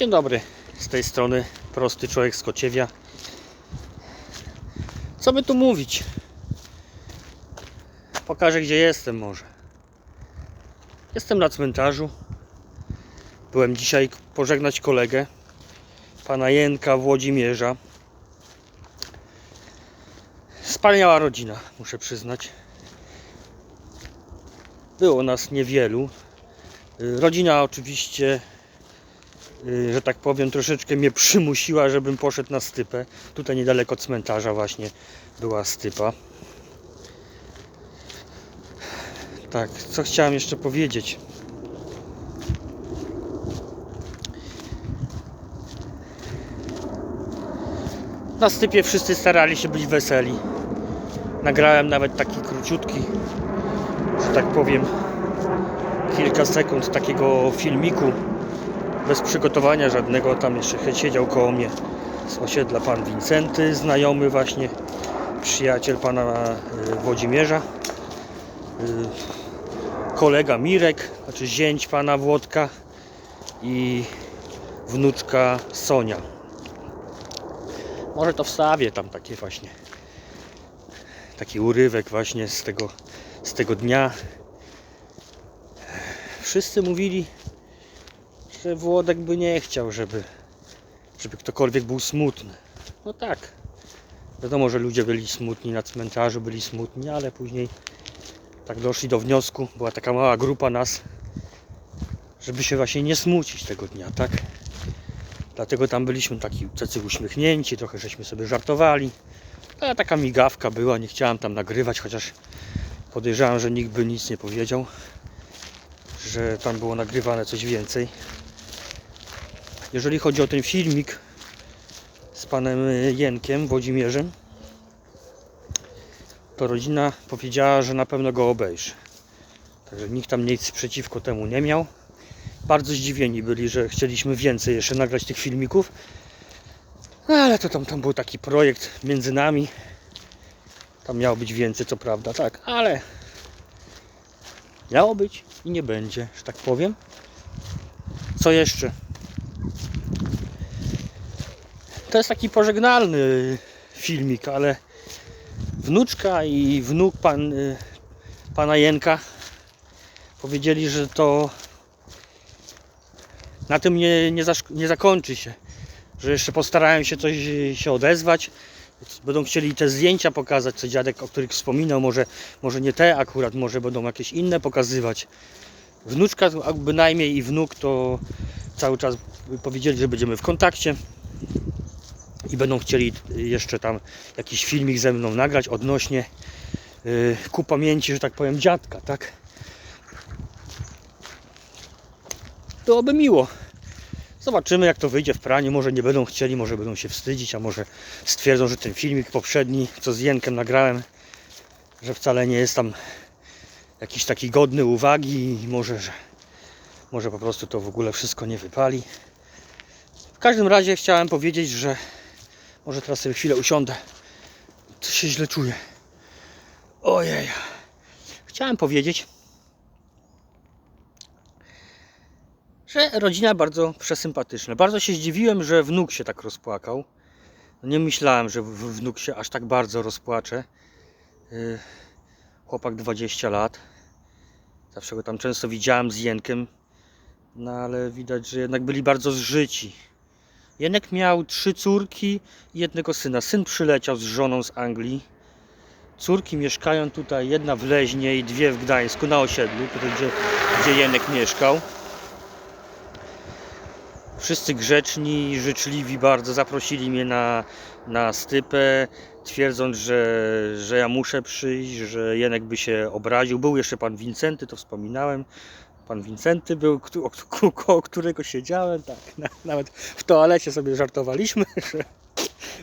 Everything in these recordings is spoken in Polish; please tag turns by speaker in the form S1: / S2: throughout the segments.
S1: Dzień dobry, z tej strony prosty człowiek z Kociewia. Co by tu mówić? Pokażę gdzie jestem może. Jestem na cmentarzu. Byłem dzisiaj pożegnać kolegę, pana Jenka Włodzimierza. Wspaniała rodzina, muszę przyznać. Było nas niewielu. Rodzina oczywiście że tak powiem, troszeczkę mnie przymusiła, żebym poszedł na stypę. Tutaj niedaleko cmentarza właśnie była stypa. Tak, co chciałem jeszcze powiedzieć? Na stypie wszyscy starali się być weseli. Nagrałem nawet taki króciutki, że tak powiem, kilka sekund takiego filmiku bez przygotowania żadnego. Tam jeszcze siedział koło mnie z osiedla pan Wincenty, znajomy właśnie, przyjaciel pana y, Włodzimierza. Y, Kolega Mirek, znaczy zięć pana Włodka i wnuczka Sonia. Może to wstawię tam takie właśnie taki urywek właśnie z tego, z tego dnia. Wszyscy mówili, że Włodek by nie chciał, żeby, żeby ktokolwiek był smutny. No tak. Wiadomo, że ludzie byli smutni na cmentarzu, byli smutni, ale później tak doszli do wniosku, była taka mała grupa nas, żeby się właśnie nie smucić tego dnia, tak? Dlatego tam byliśmy taki tacy uśmiechnięci, trochę żeśmy sobie żartowali. Ale taka migawka była, nie chciałem tam nagrywać, chociaż podejrzewam, że nikt by nic nie powiedział, że tam było nagrywane coś więcej. Jeżeli chodzi o ten filmik z panem Jenkiem Włodzimierzem, to rodzina powiedziała, że na pewno go obejrzy. Także nikt tam nic przeciwko temu nie miał. Bardzo zdziwieni byli, że chcieliśmy więcej jeszcze nagrać tych filmików. No ale to tam, tam był taki projekt między nami. Tam miało być więcej, co prawda, tak, ale miało być i nie będzie, że tak powiem. Co jeszcze? To jest taki pożegnalny filmik, ale wnuczka i wnuk pan, y, pana Jenka powiedzieli, że to na tym nie, nie, nie zakończy się. Że jeszcze postarałem się coś się odezwać. Będą chcieli te zdjęcia pokazać, co dziadek, o których wspominał. Może, może nie te akurat, może będą jakieś inne pokazywać. Wnuczka bynajmniej i wnuk to cały czas powiedzieli, że będziemy w kontakcie i będą chcieli jeszcze tam jakiś filmik ze mną nagrać odnośnie yy, ku pamięci, że tak powiem, dziadka, tak? Byłoby miło. Zobaczymy jak to wyjdzie w praniu. Może nie będą chcieli, może będą się wstydzić, a może stwierdzą, że ten filmik poprzedni, co z Jenkiem nagrałem, że wcale nie jest tam jakiś taki godny uwagi i może, że może po prostu to w ogóle wszystko nie wypali. W każdym razie chciałem powiedzieć, że może teraz sobie chwilę usiądę. Co się źle czuję. Ojej. Chciałem powiedzieć, że rodzina bardzo przesympatyczna. Bardzo się zdziwiłem, że wnuk się tak rozpłakał. Nie myślałem, że wnuk się aż tak bardzo rozpłacze. Yy, Chłopak 20 lat. Zawsze go tam często widziałem z Jenkiem. No ale widać, że jednak byli bardzo zżyci. Jenek miał trzy córki i jednego syna. Syn przyleciał z żoną z Anglii. Córki mieszkają tutaj, jedna w Leźnie i dwie w Gdańsku, na osiedlu, tutaj gdzie, gdzie mieszkał. Wszyscy grzeczni, życzliwi bardzo. Zaprosili mnie na, na stypę, twierdząc, że, że ja muszę przyjść, że Jenek by się obraził. Był jeszcze pan Wincenty, to wspominałem. Pan Wincenty był, o- ko- koło którego siedziałem. Tak, na, nawet w toalecie sobie żartowaliśmy, że,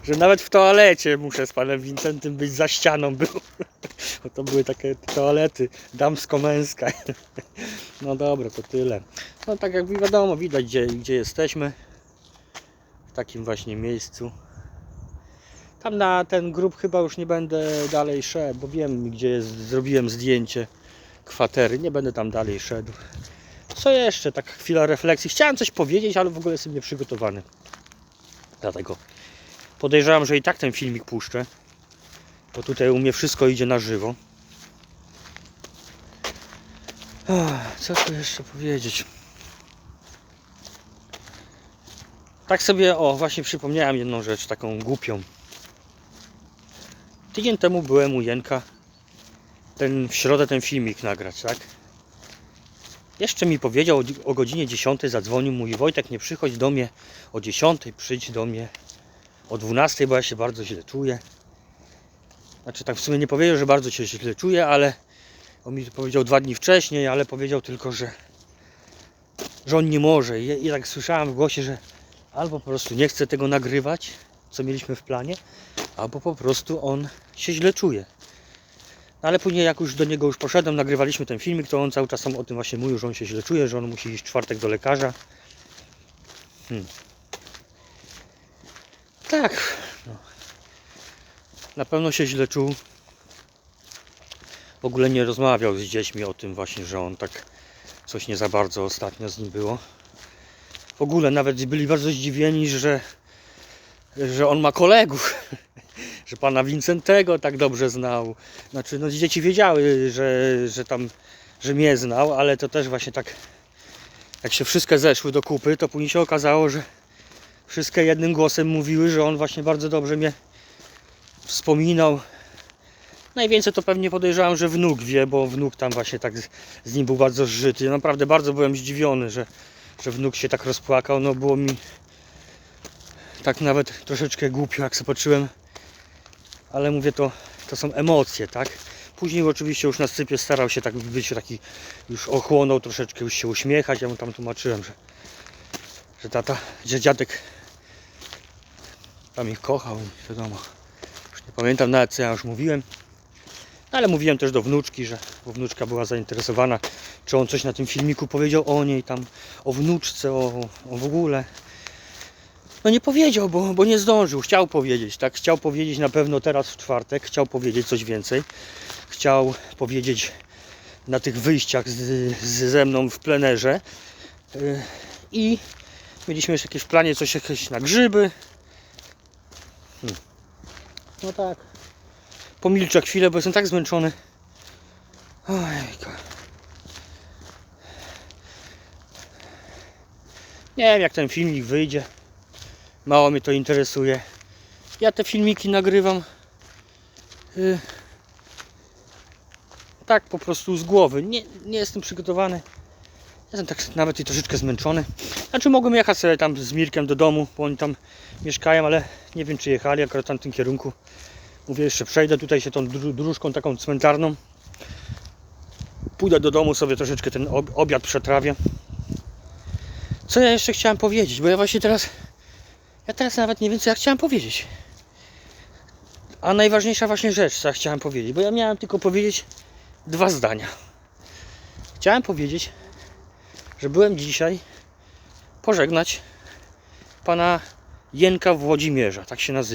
S1: że nawet w toalecie muszę z panem Wincentym być za ścianą był. Bo to były takie toalety damsko-męska. No dobra, to tyle. No tak jak wiadomo, widać gdzie, gdzie jesteśmy. W takim właśnie miejscu. Tam na ten grób chyba już nie będę dalej szedł, bo wiem gdzie jest, zrobiłem zdjęcie kwatery. Nie będę tam dalej szedł. Co jeszcze? Tak chwila refleksji. Chciałem coś powiedzieć, ale w ogóle jestem nieprzygotowany. Dlatego podejrzewam, że i tak ten filmik puszczę. Bo tutaj u mnie wszystko idzie na żywo. Co tu jeszcze powiedzieć? Tak sobie, o, właśnie przypomniałem jedną rzecz, taką głupią. Tydzień temu byłem u Jenka ten, w środę ten filmik nagrać, tak? Jeszcze mi powiedział o, godzinie 10 zadzwonił, mówi Wojtek nie przychodź do mnie o 10, przyjdź do mnie o 12, bo ja się bardzo źle czuję. Znaczy tak w sumie nie powiedział, że bardzo się źle czuję, ale on mi powiedział dwa dni wcześniej, ale powiedział tylko, że, że on nie może. I, I tak słyszałem w głosie, że albo po prostu nie chce tego nagrywać, co mieliśmy w planie, albo po prostu on się źle czuje. No ale później jak już do niego już poszedłem, nagrywaliśmy ten filmik, to on cały czas o tym właśnie mówił, że on się źle czuje, że on musi iść czwartek do lekarza. Hmm. Tak. No. Na pewno się źle czuł. W ogóle nie rozmawiał z dziećmi o tym właśnie, że on tak coś nie za bardzo ostatnio z nim było. W ogóle nawet byli bardzo zdziwieni, że, że on ma kolegów. Że pana Wincentego tak dobrze znał. Znaczy, no dzieci wiedziały, że, że tam, że mnie znał, ale to też właśnie tak, jak się wszystkie zeszły do kupy, to później się okazało, że wszystkie jednym głosem mówiły, że on właśnie bardzo dobrze mnie wspominał. Najwięcej to pewnie podejrzewam, że wnuk wie, bo wnuk tam właśnie tak z, z nim był bardzo zżyty. Ja naprawdę bardzo byłem zdziwiony, że, że wnuk się tak rozpłakał. No było mi tak nawet troszeczkę głupio, jak sobie patrzyłem ale mówię to, to są emocje, tak? Później oczywiście już na sypie starał się tak być taki, już ochłonął troszeczkę, już się uśmiechać. Ja mu tam tłumaczyłem, że, że tata, że dziadek tam ich kochał, wiadomo. Już nie pamiętam nawet co ja już mówiłem. Ale mówiłem też do wnuczki, że bo wnuczka była zainteresowana, czy on coś na tym filmiku powiedział o niej, tam o wnuczce, o, o w ogóle. No nie powiedział, bo, bo nie zdążył. Chciał powiedzieć, tak? Chciał powiedzieć na pewno teraz w czwartek, chciał powiedzieć coś więcej. Chciał powiedzieć na tych wyjściach z, z, ze mną w plenerze. Yy, I mieliśmy jeszcze jakieś w planie coś jakieś na grzyby. Hmm. No tak. Pomilczę chwilę, bo jestem tak zmęczony. Ojka. Nie wiem jak ten filmik wyjdzie. Mało mnie to interesuje. Ja te filmiki nagrywam yy, tak po prostu z głowy. Nie, nie jestem przygotowany. Jestem tak nawet i troszeczkę zmęczony. Znaczy mogłem jechać sobie tam z Mirkiem do domu, bo oni tam mieszkają, ale nie wiem czy jechali akurat w tamtym kierunku. Mówię jeszcze przejdę tutaj się tą dróżką taką cmentarną. Pójdę do domu sobie troszeczkę ten ob- obiad przetrawię. Co ja jeszcze chciałem powiedzieć, bo ja właśnie teraz ja teraz nawet nie wiem, co ja chciałem powiedzieć. A najważniejsza właśnie rzecz, co ja chciałem powiedzieć, bo ja miałem tylko powiedzieć dwa zdania. Chciałem powiedzieć, że byłem dzisiaj pożegnać pana Jenka Włodzimierza, tak się nazywał.